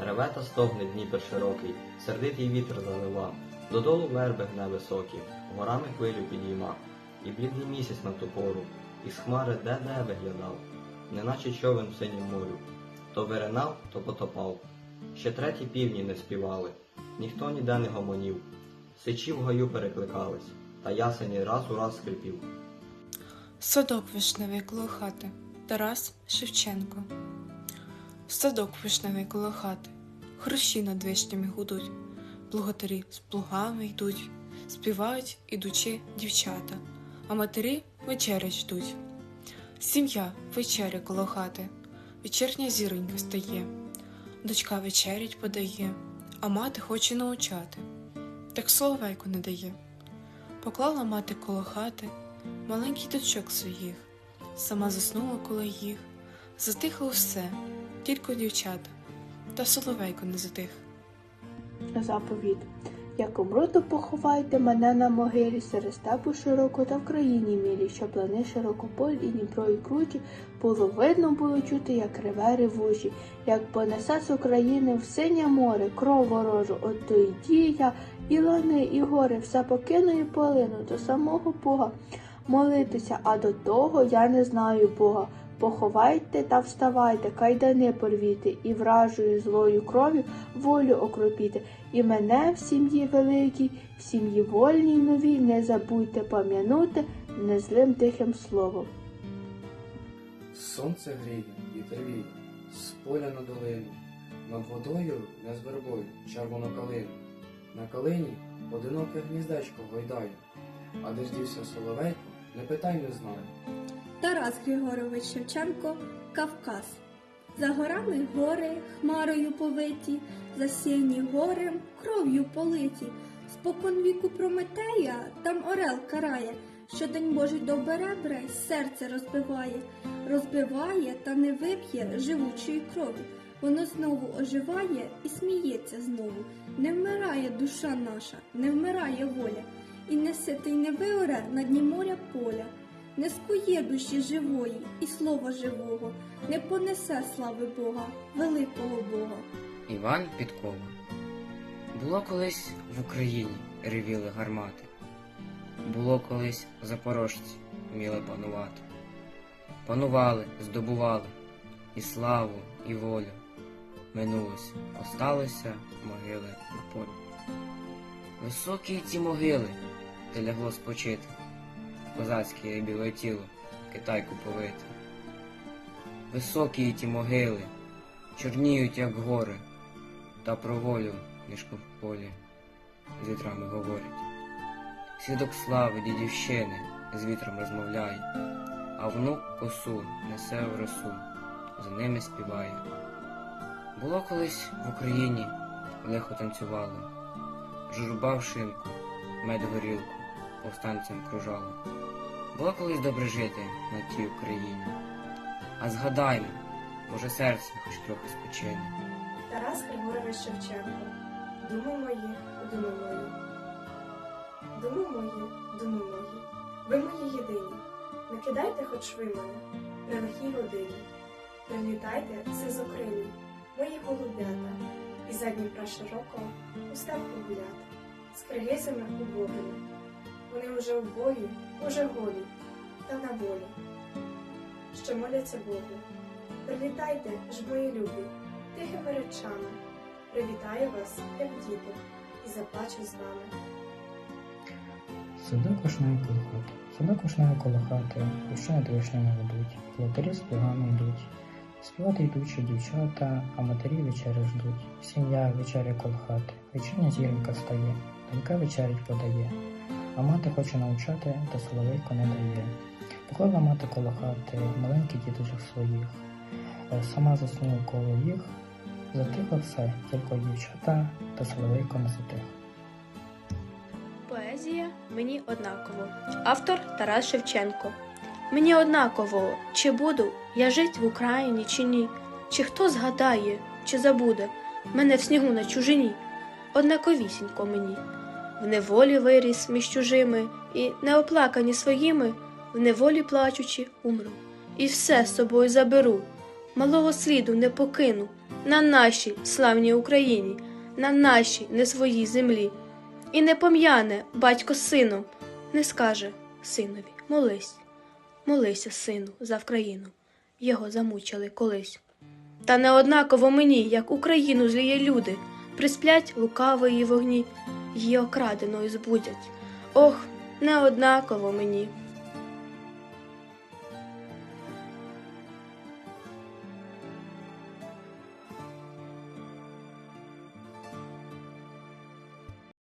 Реве та стогне Дніпер широкий, сердитий вітер залива, додолу верби гне високі, горами хвилю підійма, і блідний місяць на ту пору, із хмари де-де виглядав, неначе човен в синім морю. То виринав, то потопав. Ще треті півні не співали, ніхто ніде не гомонів. Сичі в гаю перекликались, та ясені раз у раз скрипів. Садок вишневий коло хати. Тарас Шевченко. Садок вишневий коло хати. Хрущі над вишнями гудуть. Плугатарі з плугами йдуть. Співають, ідучи дівчата, а матері вечерять ждуть. Сім'я вечеря коло хати. Вечірня зіронька стає. Дочка вечерять подає, а мати хоче научати. Так соловейку не дає. Поклала мати коло хати маленький дочок своїх, сама заснула коло їх, затихло все, тільки дівчата, та соловейко не затих. Заповіт. Як умру, то поховайте мене на могилі серед степу широко та в країні мілі, щоб лани широкополь і Дніпро і кручі було видно було чути, як реве ревужі, як понесе з України в синє море, кров ворожу, от то й дія, і лани, і гори, все покину і полину до самого Бога молитися, а до того я не знаю Бога. Поховайте та вставайте, кайдани порвіти, і вражою злою кров'ю волю окропіти. І мене в сім'ї великій, в сім'ї вольній новій, не забудьте пам'янути незлим тихим словом. Сонце гріє, вітер з поля на долину, над водою, не з вербою, червону калину. На калині одиноке гніздечко гойдає, а де ж дівся соловейко, не питай, не знаю. Тарас Григорович Шевченко Кавказ. За горами гори, хмарою повиті, засіяні горем, кров'ю политі. Спокон віку Прометея там орел карає, що день Божий до беребре серце розбиває, розбиває та не вип'є живучої крові. Воно знову оживає і сміється знову. Не вмирає душа наша, не вмирає воля, і не ситий не виоре на дні моря поля не скує душі живої і слова живого, не понесе слави Бога, великого Бога. Іван Підкова. Було колись в Україні ревіли гармати. Було колись запорожці вміли панувати. Панували, здобували і славу, і волю. Минулось, осталися могили на полі. Високі ці могили, де лягло спочити. Козацьке біле тіло, китайку повите. Високі ті могили, чорніють, як гори, та про волю мішку в полі з вітрами говорять. Свідок слави дідівщини з вітром розмовляє, а внук косу несе в росу, за ними співає. Було колись в Україні лихо танцювало, журба в шинку, мед горілку, повстанцям кружало. Було колись добре жити на тій Україні. А згадаймо, може серце хоч трохи спочине. Тарас Григорович Шевченко. Думи мої, думи мої. Думи мої, думи мої. Ви мої єдині. Не кидайте хоч ви мене при лихій годині. Прилітайте все з окрині, мої голубята, і задні широко у степ погуляти, з киргизами убогими. Вони уже в бої, уже голі, та на волі, що моляться Богу. Прилітайте ж, мої любі, тихими речами. Привітаю вас, як діти, і заплачу з вами. Садок вишневий коло. Садок вишневий коло хати, над вишнями ведуть, плотарі з плугами йдуть. Співати йдучі дівчата, а матері вечері ждуть. Сім'я вечеря коло хати, вечірня зіронька стає, донька вечерять подає, а мати хоче навчати, та соловейко не дає. Поклала мати коло хати маленьких діточок своїх, Е, сама заснула коло їх, затихло все, тільки дівчата та соловейко не затих. Поезія мені однаково. Автор Тарас Шевченко. Мені однаково, чи буду я жить в Україні, чи ні, чи хто згадає, чи забуде мене в снігу на чужині. Однаковісінько мені. В неволі виріс між чужими, і неоплакані своїми, в неволі плачучи, умру. І все з собою заберу, малого сліду не покину, на нашій славній Україні, на нашій не своїй землі. І не пом'яне батько з сином, не скаже синові, молись, молися, сину, за Вкраїну. Його замучили колись. Та не однаково мені, як Україну зліє люди, присплять лукавої вогні, її окраденою збудять. Ох, не однаково мені.